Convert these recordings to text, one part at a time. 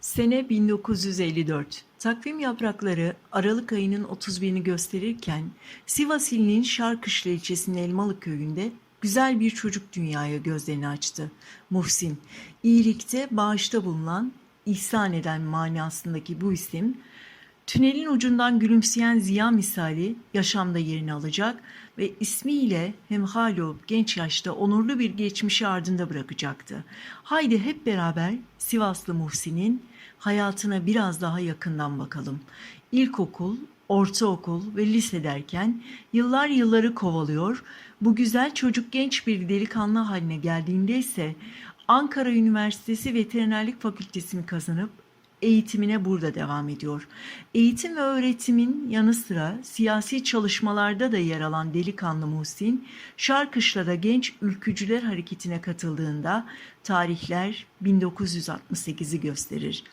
Sene 1954. Takvim yaprakları Aralık ayının 31'ini gösterirken Sivas ilinin Şarkışla ilçesinin Elmalı köyünde güzel bir çocuk dünyaya gözlerini açtı. Muhsin, iyilikte bağışta bulunan, ihsan eden manasındaki bu isim Tünelin ucundan gülümseyen ziya misali yaşamda yerini alacak ve ismiyle hemhal olup genç yaşta onurlu bir geçmişi ardında bırakacaktı. Haydi hep beraber Sivaslı Muhsin'in hayatına biraz daha yakından bakalım. İlkokul, ortaokul ve lise derken yıllar yılları kovalıyor. Bu güzel çocuk genç bir delikanlı haline geldiğinde ise Ankara Üniversitesi Veterinerlik Fakültesini kazanıp eğitimine burada devam ediyor. Eğitim ve öğretimin yanı sıra siyasi çalışmalarda da yer alan delikanlı Muhsin, Şarkışla'da genç ülkücüler hareketine katıldığında tarihler 1968'i gösterir.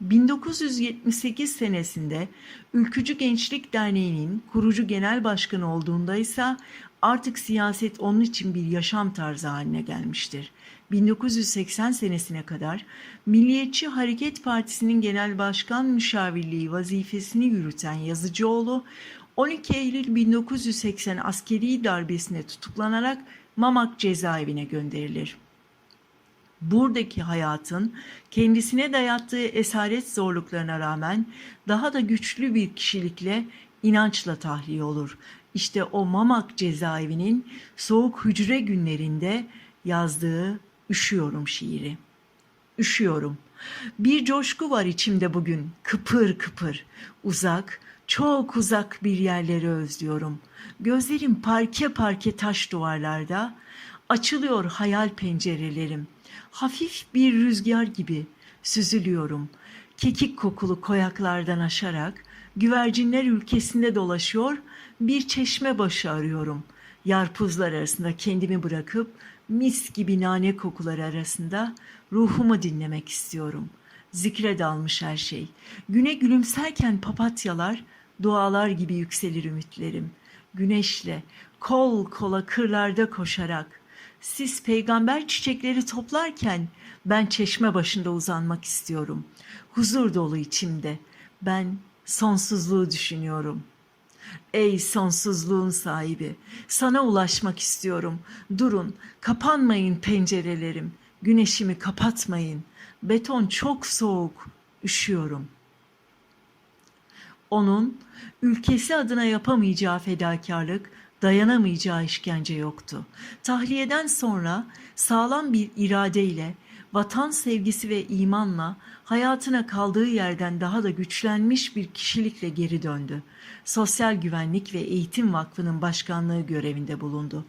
1978 senesinde Ülkücü Gençlik Derneği'nin kurucu genel başkanı olduğunda ise artık siyaset onun için bir yaşam tarzı haline gelmiştir. 1980 senesine kadar Milliyetçi Hareket Partisi'nin genel başkan müşavirliği vazifesini yürüten Yazıcıoğlu 12 Eylül 1980 askeri darbesine tutuklanarak Mamak cezaevine gönderilir buradaki hayatın kendisine dayattığı esaret zorluklarına rağmen daha da güçlü bir kişilikle inançla tahliye olur. İşte o Mamak cezaevinin soğuk hücre günlerinde yazdığı Üşüyorum şiiri. Üşüyorum. Bir coşku var içimde bugün, kıpır kıpır. Uzak, çok uzak bir yerleri özlüyorum. Gözlerim parke parke taş duvarlarda. Açılıyor hayal pencerelerim. Hafif bir rüzgar gibi süzülüyorum. Kekik kokulu koyaklardan aşarak güvercinler ülkesinde dolaşıyor, bir çeşme başı arıyorum. Yarpuzlar arasında kendimi bırakıp mis gibi nane kokuları arasında ruhumu dinlemek istiyorum. Zikre dalmış her şey. Güne gülümserken papatyalar, dualar gibi yükselir ümitlerim. Güneşle, kol kola kırlarda koşarak, siz peygamber çiçekleri toplarken ben çeşme başında uzanmak istiyorum. Huzur dolu içimde. Ben sonsuzluğu düşünüyorum. Ey sonsuzluğun sahibi, sana ulaşmak istiyorum. Durun, kapanmayın pencerelerim. Güneşimi kapatmayın. Beton çok soğuk, üşüyorum.'' Onun ülkesi adına yapamayacağı fedakarlık, dayanamayacağı işkence yoktu. Tahliyeden sonra sağlam bir iradeyle, vatan sevgisi ve imanla hayatına kaldığı yerden daha da güçlenmiş bir kişilikle geri döndü. Sosyal Güvenlik ve Eğitim Vakfı'nın başkanlığı görevinde bulundu.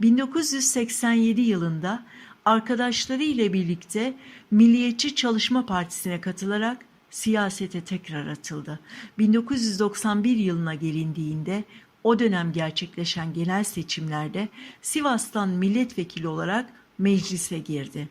1987 yılında arkadaşları ile birlikte Milliyetçi Çalışma Partisi'ne katılarak siyasete tekrar atıldı. 1991 yılına gelindiğinde o dönem gerçekleşen genel seçimlerde Sivas'tan milletvekili olarak meclise girdi.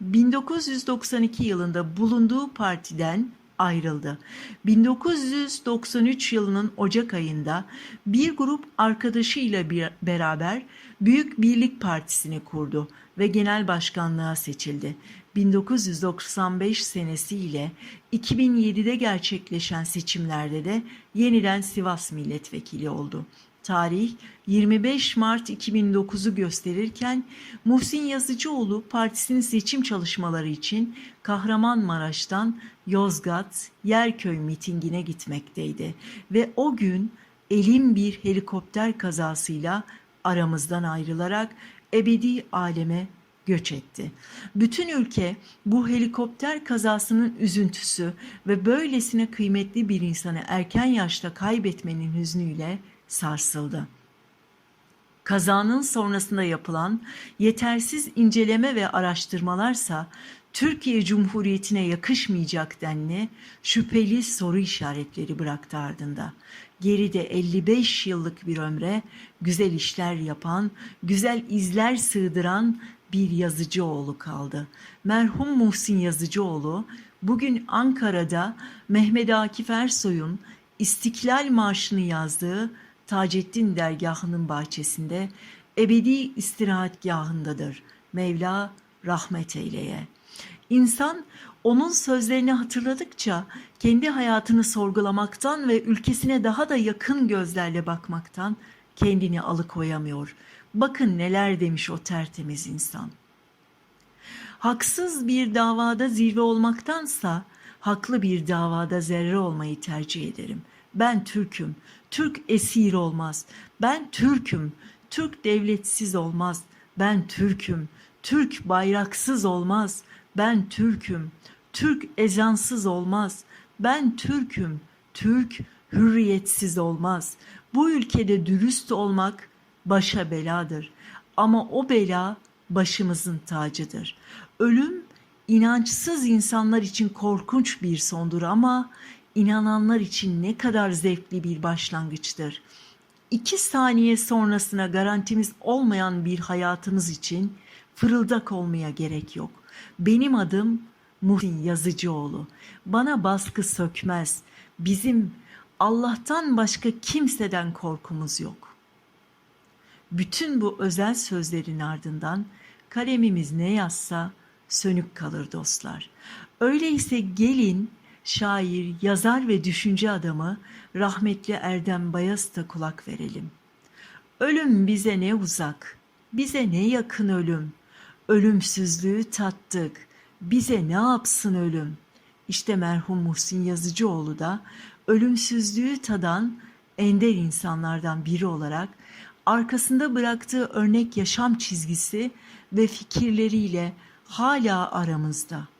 1992 yılında bulunduğu partiden ayrıldı. 1993 yılının Ocak ayında bir grup arkadaşıyla bir beraber Büyük Birlik Partisi'ni kurdu ve genel başkanlığa seçildi. 1995 senesi ile 2007'de gerçekleşen seçimlerde de yeniden Sivas milletvekili oldu. Tarih 25 Mart 2009'u gösterirken Muhsin Yazıcıoğlu partisinin seçim çalışmaları için Kahramanmaraş'tan Yozgat Yerköy mitingine gitmekteydi ve o gün elim bir helikopter kazasıyla aramızdan ayrılarak ebedi aleme göç etti. Bütün ülke bu helikopter kazasının üzüntüsü ve böylesine kıymetli bir insanı erken yaşta kaybetmenin hüznüyle sarsıldı. Kazanın sonrasında yapılan yetersiz inceleme ve araştırmalarsa Türkiye Cumhuriyeti'ne yakışmayacak denli şüpheli soru işaretleri bıraktı ardında. Geride 55 yıllık bir ömre güzel işler yapan, güzel izler sığdıran bir yazıcıoğlu kaldı. Merhum Muhsin Yazıcıoğlu bugün Ankara'da Mehmet Akif Ersoy'un İstiklal Marşı'nı yazdığı Taceddin dergahının bahçesinde ebedi istirahatgahındadır. Mevla rahmet eyleye. İnsan onun sözlerini hatırladıkça kendi hayatını sorgulamaktan ve ülkesine daha da yakın gözlerle bakmaktan kendini alıkoyamıyor. Bakın neler demiş o tertemiz insan. Haksız bir davada zirve olmaktansa haklı bir davada zerre olmayı tercih ederim. Ben Türk'üm. Türk esir olmaz. Ben Türk'üm. Türk devletsiz olmaz. Ben Türk'üm. Türk bayraksız olmaz. Ben Türk'üm. Türk ezansız olmaz. Ben Türk'üm. Türk hürriyetsiz olmaz. Bu ülkede dürüst olmak başa beladır. Ama o bela başımızın tacıdır. Ölüm inançsız insanlar için korkunç bir sondur ama inananlar için ne kadar zevkli bir başlangıçtır. İki saniye sonrasına garantimiz olmayan bir hayatımız için fırıldak olmaya gerek yok. Benim adım Muhsin Yazıcıoğlu. Bana baskı sökmez. Bizim Allah'tan başka kimseden korkumuz yok. Bütün bu özel sözlerin ardından kalemimiz ne yazsa sönük kalır dostlar. Öyleyse gelin şair, yazar ve düşünce adamı rahmetli Erdem Bayas'ta kulak verelim. Ölüm bize ne uzak, bize ne yakın ölüm. Ölümsüzlüğü tattık, bize ne yapsın ölüm. İşte merhum Muhsin Yazıcıoğlu da ölümsüzlüğü tadan ender insanlardan biri olarak arkasında bıraktığı örnek yaşam çizgisi ve fikirleriyle hala aramızda.